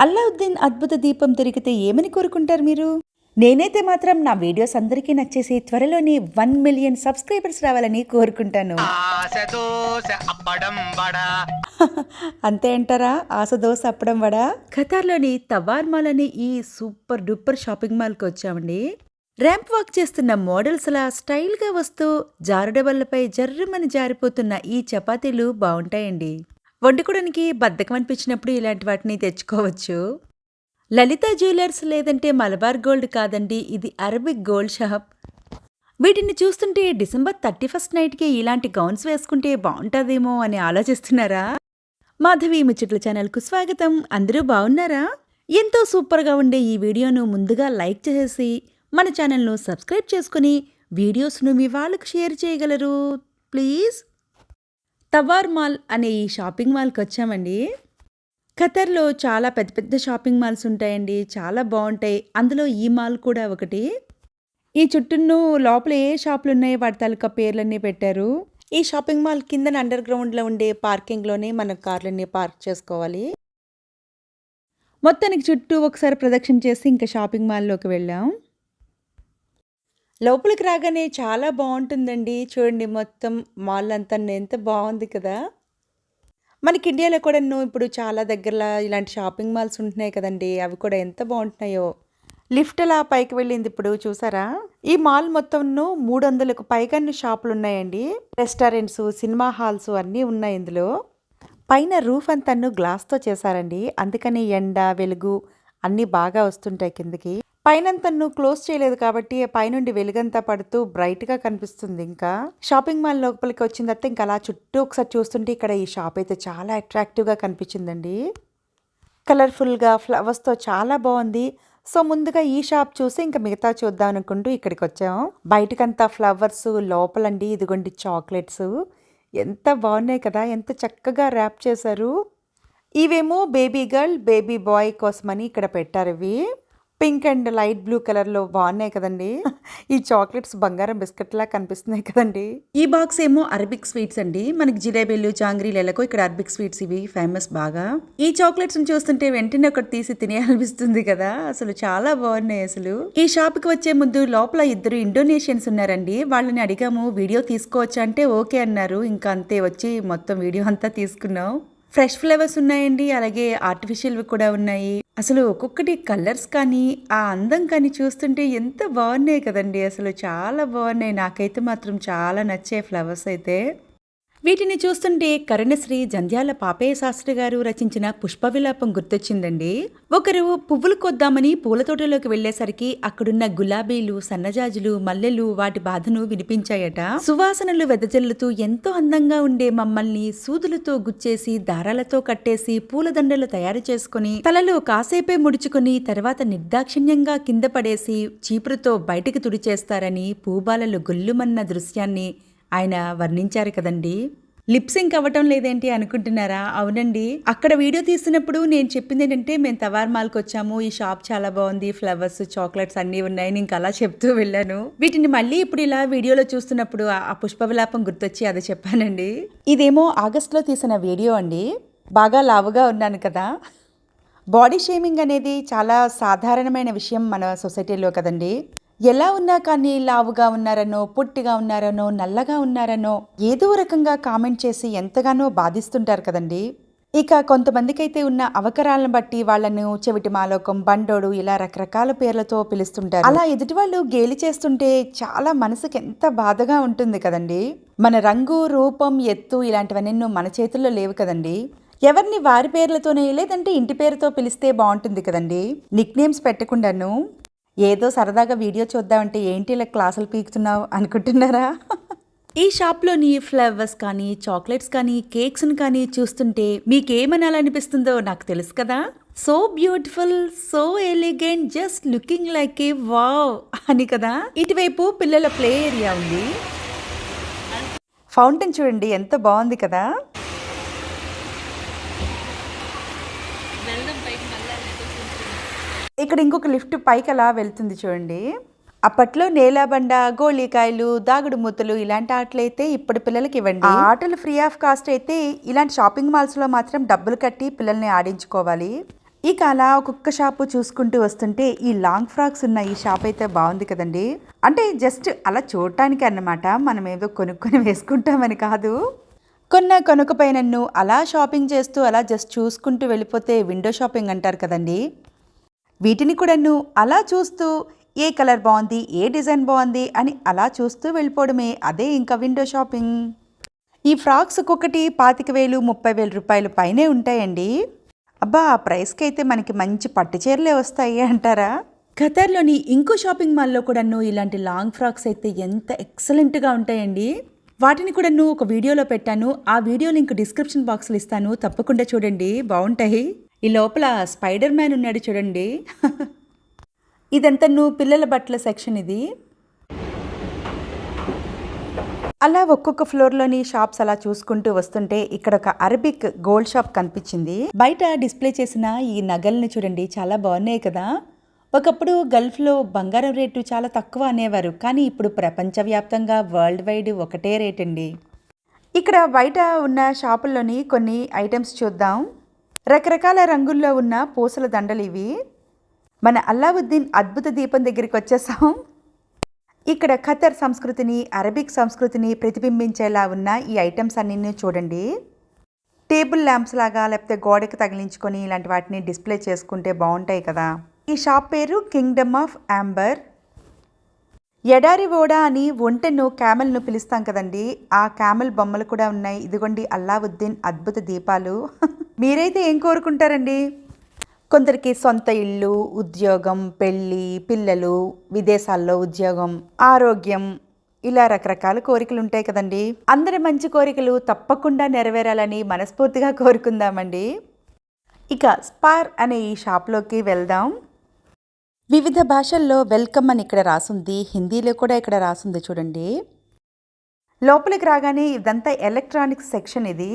అల్లావుద్దీన్ అద్భుత దీపం దొరికితే ఏమని కోరుకుంటారు మీరు? నేనైతే మాత్రం నా వీడియోస్ అందరికీ నచ్చేసి త్వరలోనే వన్ మిలియన్ సబ్స్క్రైబర్స్ రావాలని కోరుకుంటాను. అంతే అంటారా? ఆశ దోశ అప్పడం వడ? ఖతార్లోని తవార్ మాల్ అనే ఈ సూపర్ డూపర్ షాపింగ్ మాల్కి వచ్చామండి. ర్యాంప్ వాక్ చేస్తున్న మోడల్స్ లా స్టైల్గా వస్తూ జారుడబల్లపై జర్రమని జారిపోతున్న ఈ చపాతీలు బాగుంటాయండి. వండుకోవడానికి బద్ధకం అనిపించినప్పుడు ఇలాంటి వాటిని తెచ్చుకోవచ్చు. లలిత జ్యువెలర్స్ లేదంటే మలబార్ గోల్డ్ కాదండి ఇది అరబిక్ గోల్డ్ షాప్. వీటిని చూస్తుంటే డిసెంబర్ థర్టీ ఫస్ట్ నైట్కి ఇలాంటి గౌన్స్ వేసుకుంటే బాగుంటుందేమో అని ఆలోచిస్తున్నారా? మాధవి ముచ్చట్ల ఛానల్కు స్వాగతం. అందరూ బాగున్నారా? ఎంతో సూపర్గా ఉండే ఈ వీడియోను ముందుగా లైక్ చేసేసి మన ఛానల్ను సబ్స్క్రైబ్ చేసుకుని వీడియోస్ను మీ వాళ్ళకు షేర్ చేయగలరు. ప్లీజ్. తవార్ మాల్ అనే ఈ షాపింగ్ మాల్కి వచ్చామండి. ఖతర్లో చాలా పెద్ద పెద్ద షాపింగ్ మాల్స్ ఉంటాయండి. చాలా బాగుంటాయి. అందులో ఈ మాల్ కూడా ఒకటి. ఈ చుట్టూను లోపల ఏ షాపులు ఉన్నాయో వాటి తాలూకా పేర్లన్నీ పెట్టారు. ఈ షాపింగ్ మాల్ కింద అండర్ గ్రౌండ్లో ఉండే పార్కింగ్లోనే మన కార్లన్నీ పార్క్ చేసుకోవాలి. మొత్తానికి చుట్టూ ఒకసారి ప్రదక్షిణ చేసి ఇంకా షాపింగ్ మాల్లోకి వెళ్ళాం. లోపలికి రాగానే చాలా బాగుంటుందండి. చూడండి మొత్తం మాల్ అంతా ఎంత బాగుంది కదా. మనకి ఇండియాలో కూడా ఇప్పుడు చాలా దగ్గరలో ఇలాంటి షాపింగ్ మాల్స్ ఉంటున్నాయి కదండి. అవి కూడా ఎంత బాగుంటున్నాయో. లిఫ్ట్ అలా పైకి వెళ్ళింది ఇప్పుడు చూసారా? ఈ మాల్ మొత్తంను మూడు వందలకు పైగా షాపులు ఉన్నాయండి. రెస్టారెంట్స్ సినిమా హాల్స్ అన్నీ ఉన్నాయి ఇందులో. పైన రూఫ్ అంతాను గ్లాస్తో చేశారండి. అందుకని ఎండ వెలుగు అన్నీ బాగా వస్తుంటాయి కిందకి. పైనంతను క్లోజ్ చేయలేదు కాబట్టి పైనుండి వెలుగంతా పడుతూ బ్రైట్గా కనిపిస్తుంది ఇంకా. షాపింగ్ మాల్ లోపలికి వచ్చిన తర్వాత ఇంకా అలా చుట్టూ ఒకసారి చూస్తుంటే ఇక్కడ ఈ షాప్ అయితే చాలా అట్రాక్టివ్గా కనిపించిందండి. కలర్ఫుల్గా ఫ్లవర్స్తో చాలా బాగుంది. సో ముందుగా ఈ షాప్ చూసి ఇంకా మిగతా చూద్దాం అనుకుంటూ ఇక్కడికి వచ్చాం. బయటకంతా ఫ్లవర్స్ లోపలండి ఇదిగోండి చాక్లెట్స్. ఎంత బాగున్నాయి కదా ఎంత చక్కగా ర్యాప్ చేశారు. ఇవేమో బేబీ గర్ల్ బేబీ బాయ్ కోసమని ఇక్కడ పెట్టారు ఇవి. పింక్ అండ్ లైట్ బ్లూ కలర్లో బాగున్నాయి కదండి. ఈ చాక్లెట్స్ బంగారం బిస్కెట్ లా కనిపిస్తున్నాయి కదండి. ఈ బాక్స్ ఏమో అరబిక్ స్వీట్స్ అండి. మనకి జిలేబీలు జాంగ్రీలు ఇక్కడ అరబిక్ స్వీట్స్ ఇవి ఫేమస్ బాగా. ఈ చాక్లెట్స్ చూస్తుంటే వెంటనే ఒకటి తీసి తినేయాలనిపిస్తుంది కదా. అసలు చాలా బాగున్నాయి అసలు. ఈ షాప్కి వచ్చే ముందు లోపల ఇద్దరు ఇండోనేషియన్స్ ఉన్నారండి. వాళ్ళని అడిగాము వీడియో తీసుకోవచ్చా? అంటే ఓకే అన్నారు. ఇంకా అంతే వచ్చి మొత్తం వీడియో అంతా తీసుకున్నాం. ఫ్రెష్ ఫ్లేవర్స్ ఉన్నాయండి. అలాగే ఆర్టిఫిషియల్వి కూడా ఉన్నాయి. అసలు ఒక్కొక్కటి కలర్స్ కానీ ఆ అందం కానీ చూస్తుంటే ఎంత బాగున్నాయి కదండి. అసలు చాలా బాగున్నాయి. నాకైతే మాత్రం చాలా నచ్చే ఫ్లవర్స్ అయితే. వీటిని చూస్తుంటే కరుణశ్రీ జంధ్యాల పాపయ్య శాస్త్రి గారు రచించిన పుష్ప విలాపం గుర్తొచ్చిందండి. ఒకరు పువ్వులు కొద్దామని పూల తోటలోకి వెళ్ళేసరికి అక్కడున్న గులాబీలు సన్నజాజులు మల్లెలు వాటి బాధను వినిపించాయట. సువాసనలు వెదజల్లుతూ ఎంతో అందంగా ఉండే మమ్మల్ని సూదులతో గుచ్చేసి దారాలతో కట్టేసి పూలదండలు తయారు చేసుకుని తలలో కాసేపే ముడుచుకుని తర్వాత నిర్దాక్షిణ్యంగా కింద పడేసి చీపురుతో బయటికి తుడిచేస్తారని పూబాలలు గొల్లుమన్న దృశ్యాన్ని ఆయన వర్ణించారు కదండి. లిప్సింగ్ అవ్వటం లేదేంటి అనుకుంటున్నారా? అవునండి. అక్కడ వీడియో తీసినప్పుడు నేను చెప్పింది ఏంటంటే మేము తవార్ మాల్కి వచ్చాము. ఈ షాప్ చాలా బాగుంది. ఫ్లవర్స్ చాక్లెట్స్ అన్నీ ఉన్నాయి. నేను అలా చెప్తూ వెళ్ళాను. వీటిని మళ్ళీ ఇప్పుడు ఇలా వీడియోలో చూస్తున్నప్పుడు ఆ పుష్ప విలాపం గుర్తొచ్చి అది చెప్పానండి. ఇదేమో ఆగస్ట్లో తీసిన వీడియో అండి. బాగా లావుగా ఉన్నాను కదా. బాడీ షేమింగ్ అనేది చాలా సాధారణమైన విషయం మన సొసైటీలో కదండి. ఎలా ఉన్నా కానీ లావుగా ఉన్నారనో పొట్టిగా ఉన్నారనో నల్లగా ఉన్నారనో ఏదో రకంగా కామెంట్ చేసి ఎంతగానో బాధిస్తుంటారు కదండి. ఇక కొంతమందికైతే ఉన్న అవకరాలను బట్టి వాళ్ళను చెవిటి మాలోకం బండోడు ఇలా రకరకాల పేర్లతో పిలుస్తుంటారు. అలా ఎదుటి వాళ్ళు గేలి చేస్తుంటే చాలా మనసుకి ఎంత బాధగా ఉంటుంది కదండి. మన రంగు రూపం ఎత్తు ఇలాంటివన్నీ మన చేతుల్లో లేవు కదండి. ఎవరిని వారి పేర్లతోనే లేదంటే ఇంటి పేరుతో పిలిస్తే బాగుంటుంది కదండి. నిక్ నేమ్స్ పెట్టకుండాను ఏదో సరదాగా వీడియో చూద్దామంటే ఏంటి ఇలా క్లాసులు పీకుతున్నావు అనుకుంటున్నారా? ఈ షాప్లోని ఫ్లవర్స్ కానీ చాక్లెట్స్ కానీ కేక్స్ని కానీ చూస్తుంటే మీకేమనాలనిపిస్తుందో నాకు తెలుసు కదా. So beautiful so elegant just looking like a wow అని కదా. ఇటువైపు పిల్లల ప్లే ఏరియా ఉంది. ఫౌంటైన్ చూడండి ఎంత బాగుంది కదా. ఇక్కడ ఇంకొక లిఫ్ట్ పైకి అలా వెళ్తుంది చూడండి. అప్పట్లో నేలాబండ గోళీకాయలు దాగుడు మూతలు ఇలాంటి ఆటలు అయితే ఇప్పుడు పిల్లలకి ఇవ్వండి. ఆటలు ఫ్రీ ఆఫ్ కాస్ట్ అయితే ఇలాంటి షాపింగ్ మాల్స్లో మాత్రం డబ్బులు కట్టి పిల్లల్ని ఆడించుకోవాలి. ఇక అలా ఒక్కొక్క షాపు చూసుకుంటూ వస్తుంటే ఈ లాంగ్ ఫ్రాక్స్ ఉన్న ఈ షాప్ అయితే బాగుంది కదండి. అంటే జస్ట్ అలా చూడటానికి అన్నమాట. మనం ఏదో కొనుక్కొని వేసుకుంటామని కాదు. కొన్న కొనుకపోయినన్ను నన్ను అలా షాపింగ్ చేస్తూ అలా జస్ట్ చూసుకుంటూ వెళ్ళిపోతే విండో షాపింగ్ అంటారు కదండి. వీటిని కూడాను అలా చూస్తూ ఏ కలర్ బాగుంది ఏ డిజైన్ బాగుంది అని అలా చూస్తూ వెళ్ళిపోవడమే. అదే ఇంకా విండో షాపింగ్. ఈ ఫ్రాక్స్ ఒక్కొక్కటి పాతిక వేలు ముప్పై వేల రూపాయలు పైనే ఉంటాయండి. అబ్బా ఆ ప్రైస్కి అయితే మనకి మంచి పట్టు చీరలే వస్తాయి అంటారా? ఖతర్లోని ఇంకో షాపింగ్ మాల్లో కూడాను ఇలాంటి లాంగ్ ఫ్రాక్స్ అయితే ఎంత ఎక్సలెంట్గా ఉంటాయండి. వాటిని కూడాను ఒక వీడియోలో పెట్టాను. ఆ వీడియో లింక్ డిస్క్రిప్షన్ బాక్స్లో ఇస్తాను. తప్పకుండా చూడండి. బాగుంటాయి. ఈ లోపల స్పైడర్ మ్యాన్ ఉన్నాడు చూడండి. ఇదంతా నువ్వు పిల్లల బట్టల సెక్షన్ ఇది. అలా ఒక్కొక్క ఫ్లోర్లోని షాప్స్ అలా చూసుకుంటూ వస్తుంటే ఇక్కడ ఒక అరబిక్ గోల్డ్ షాప్ కనిపించింది. బయట డిస్ప్లే చేసిన ఈ నగల్ని చూడండి చాలా బాగున్నాయి కదా. ఒకప్పుడు గల్ఫ్లో బంగారం రేటు చాలా తక్కువ అనేవారు కానీ ఇప్పుడు ప్రపంచవ్యాప్తంగా వరల్డ్ వైడ్ ఒకటే రేట్ అండి ఇక్కడ బయట ఉన్న షాపుల్లోని కొన్ని ఐటమ్స్ చూద్దాం. రకరకాల రంగుల్లో ఉన్న పూసల దండలు ఇవి మన అల్లావుద్దీన్ అద్భుత దీపం దగ్గరికి వచ్చేసాం ఇక్కడ ఖతర్ సంస్కృతిని అరబిక్ సంస్కృతిని ప్రతిబింబించేలా ఉన్న ఈ ఐటమ్స్ అన్ని చూడండి. టేబుల్ ల్యాంప్స్ లాగా లేకపోతే గోడకి తగిలించుకొని ఇలాంటి వాటిని డిస్ప్లే చేసుకుంటే బాగుంటాయి కదా. ఈ షాప్ పేరు కింగ్డమ్ ఆఫ్ యాంబర్. ఎడారి ఓడ అని ఒంటెను క్యామెల్ను పిలుస్తాం కదండి. ఆ క్యామెల్ బొమ్మలు కూడా ఉన్నాయి. ఇదిగోండి అల్లావుద్దీన్ అద్భుత దీపాలు. మీరైతే ఏం కోరుకుంటారండి? కొందరికి సొంత ఇల్లు ఉద్యోగం పెళ్ళి పిల్లలు విదేశాల్లో ఉద్యోగం ఆరోగ్యం ఇలా రకరకాల కోరికలు ఉంటాయి కదండి. అందరి మంచి కోరికలు తప్పకుండా నెరవేరాలని మనస్ఫూర్తిగా కోరుకుందామండి. ఇక స్పార్ అనే ఈ షాప్లోకి వెళ్దాం. వివిధ భాషల్లో వెల్కమ్ అని ఇక్కడ రాసుంది హిందీలో కూడా ఇక్కడ రాసుంది చూడండి. లోపలికి రాగానే ఇదంతా ఎలక్ట్రానిక్స్ సెక్షన్ ఇది.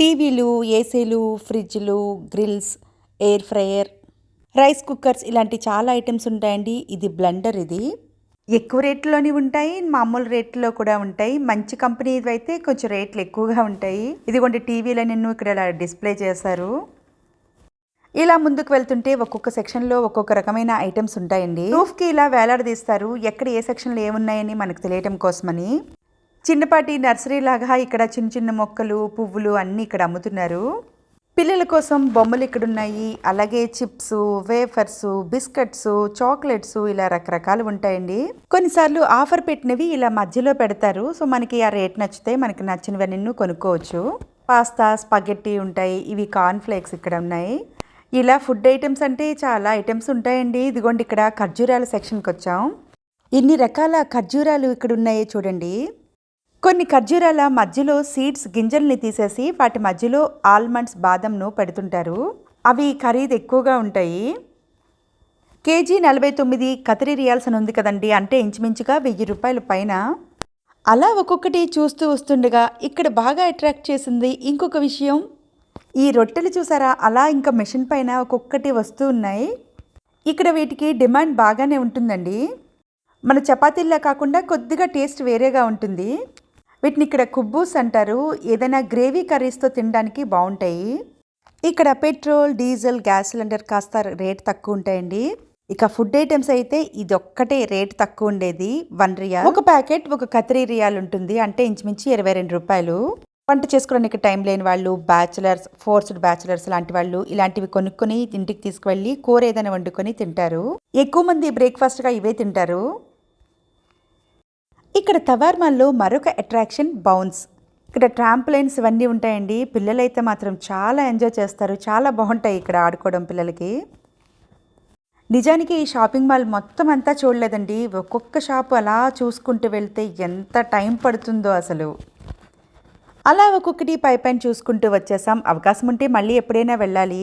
టీవీలు ఏసీలు ఫ్రిడ్జ్లు grills air fryer rice cookers ఇలాంటి చాలా ఐటమ్స్ ఉంటాయండి. ఇది బ్లెండర్ ఇది. ఎక్కువ రేట్లోని ఉంటాయి. మామూలు రేట్లో కూడా ఉంటాయి. మంచి కంపెనీ అయితే కొంచెం రేట్లు ఎక్కువగా ఉంటాయి. ఇదిగోండి టీవీలో నిన్ను ఇక్కడ ఇలా డిస్ప్లే చేశారు. ఇలా ముందుకు వెళ్తుంటే ఒక్కొక్క సెక్షన్లో ఒక్కొక్క రకమైన ఐటమ్స్ ఉంటాయండి. రూఫ్కి ఇలా వేలాడదీస్తారు. ఎక్కడ ఏ సెక్షన్లో ఏమున్నాయని మనకు తెలియటం కోసమని. చిన్నపాటి నర్సరీ లాగా ఇక్కడ చిన్న చిన్న మొక్కలు పువ్వులు అన్నీ ఇక్కడ అమ్ముతున్నారు. పిల్లల కోసం బొమ్మలు ఇక్కడ ఉన్నాయి అలాగే చిప్స్ వేఫర్స్ బిస్కెట్స్ చాక్లెట్స్ ఇలా రకరకాలు ఉంటాయండి. కొన్నిసార్లు ఆఫర్ పెట్టినవి ఇలా మధ్యలో పెడతారు. సో మనకి ఆ రేట్ నచ్చితే మనకి నచ్చినవన్నీ కొనుక్కోవచ్చు. పాస్తా స్పగెట్టి ఉంటాయి. ఇవి కార్న్ ఫ్లేక్స్ ఇక్కడ ఉన్నాయి. ఇలా ఫుడ్ ఐటమ్స్ అంటే చాలా ఐటమ్స్ ఉంటాయండి. ఇదిగోండి ఇక్కడ ఖర్జూరాల సెక్షన్కి వచ్చాం. ఇన్ని రకాల ఖర్జూరాలు ఇక్కడ ఉన్నాయో చూడండి. కొన్ని ఖర్జూరాల మధ్యలో సీడ్స్ గింజల్ని తీసేసి వాటి మధ్యలో ఆల్మండ్స్ బాదంను పెడుతుంటారు. అవి ఖరీదు ఎక్కువగా ఉంటాయి. కేజీ నలభై తొమ్మిది కతరి రియాల్స్ అని ఉంది కదండి అంటే ఇంచుమించుగా వెయ్యి రూపాయల పైన. అలా ఒక్కొక్కటి చూస్తూ వస్తుండగా ఇక్కడ బాగా అట్రాక్ట్ చేసింది ఇంకొక విషయం. ఈ రొట్టెలు చూసారా? అలా ఇంకా మిషన్ పైన ఒక్కొక్కటి వస్తూ ఉన్నాయి. ఇక్కడ వీటికి డిమాండ్ బాగానే ఉంటుందండి. మన చపాతీల్లా కాకుండా కొద్దిగా టేస్ట్ వేరేగా ఉంటుంది. వీటిని ఇక్కడ కుబ్బూస్ అంటారు. ఏదైనా గ్రేవీ కర్రీస్తో తినడానికి బాగుంటాయి. ఇక్కడ పెట్రోల్ డీజిల్ గ్యాస్ సిలిండర్ కాస్త రేట్ తక్కువ ఉంటాయండి. ఇక ఫుడ్ ఐటమ్స్ అయితే ఇది ఒక్కటే రేట్ తక్కువ ఉండేది. One riyal. ఒక ప్యాకెట్ ఒక కత్రీ రియాల్ ఉంటుంది. అంటే ఇంచుమించు ఇరవై రెండు రూపాయలు. వంట చేసుకోవడానికి టైం లేని వాళ్ళు బ్యాచిలర్స్ ఫోర్స్డ్ బ్యాచిలర్స్ లాంటి వాళ్ళు ఇలాంటివి కొనుక్కొని ఇంటికి తీసుకువెళ్ళి కూర ఏదైనా వండుకొని తింటారు. ఎక్కువ మంది బ్రేక్ఫాస్ట్గా ఇవే తింటారు. ఇక్కడ తవార్మాల్లో మరొక అట్రాక్షన్ బౌన్స్. ఇక్కడ ట్రాంప్లైన్స్ ఇవన్నీ ఉంటాయండి. పిల్లలైతే మాత్రం చాలా ఎంజాయ్ చేస్తారు. చాలా బాగుంటాయి ఇక్కడ ఆడుకోవడం పిల్లలకి. నిజానికి ఈ షాపింగ్ మాల్ మొత్తం అంతా చూడలేదండి. ఒక్కొక్క షాపు అలా చూసుకుంటూ వెళ్తే ఎంత టైం పడుతుందో అసలు. అలా ఒక్కొక్కటి పై పైన చూసుకుంటూ వచ్చేసాం. అవకాశం ఉంటే మళ్ళీ ఎప్పుడైనా వెళ్ళాలి.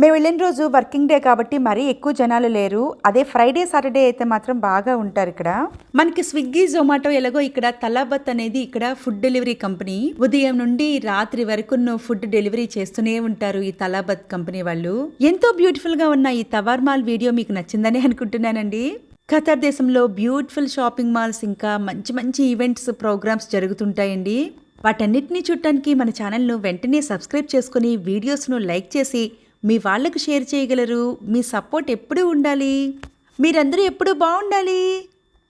మేము వెళ్ళిన రోజు వర్కింగ్ డే కాబట్టి మరీ ఎక్కువ జనాలు లేరు. అదే ఫ్రైడే సాటర్డే అయితే మాత్రం బాగా ఉంటారు ఇక్కడ. మనకి స్విగ్గీ జొమాటో ఎలాగో ఇక్కడ తలాబత్ అనేది ఇక్కడ ఫుడ్ డెలివరీ కంపెనీ. ఉదయం నుండి రాత్రి వరకు ఫుడ్ డెలివరీ చేస్తూనే ఉంటారు ఈ తలాబత్ కంపెనీ వాళ్ళు. ఎంతో బ్యూటిఫుల్గా ఉన్న ఈ తవార్ మాల్ వీడియో మీకు నచ్చిందని అనుకుంటున్నానండి. ఖతర్ దేశంలో బ్యూటిఫుల్ షాపింగ్ మాల్స్ ఇంకా మంచి మంచి ఈవెంట్స్ ప్రోగ్రామ్స్ జరుగుతుంటాయండి. వాటన్నిటినీ చూడటానికి మన ఛానల్ను వెంటనే సబ్స్క్రైబ్ చేసుకుని వీడియోస్ను లైక్ చేసి మీ వాళ్ళకు షేర్ చేయగలరు? మీ సపోర్ట్ ఎప్పుడూ ఉండాలి? మీరందరూ ఎప్పుడూ బాగుండాలి?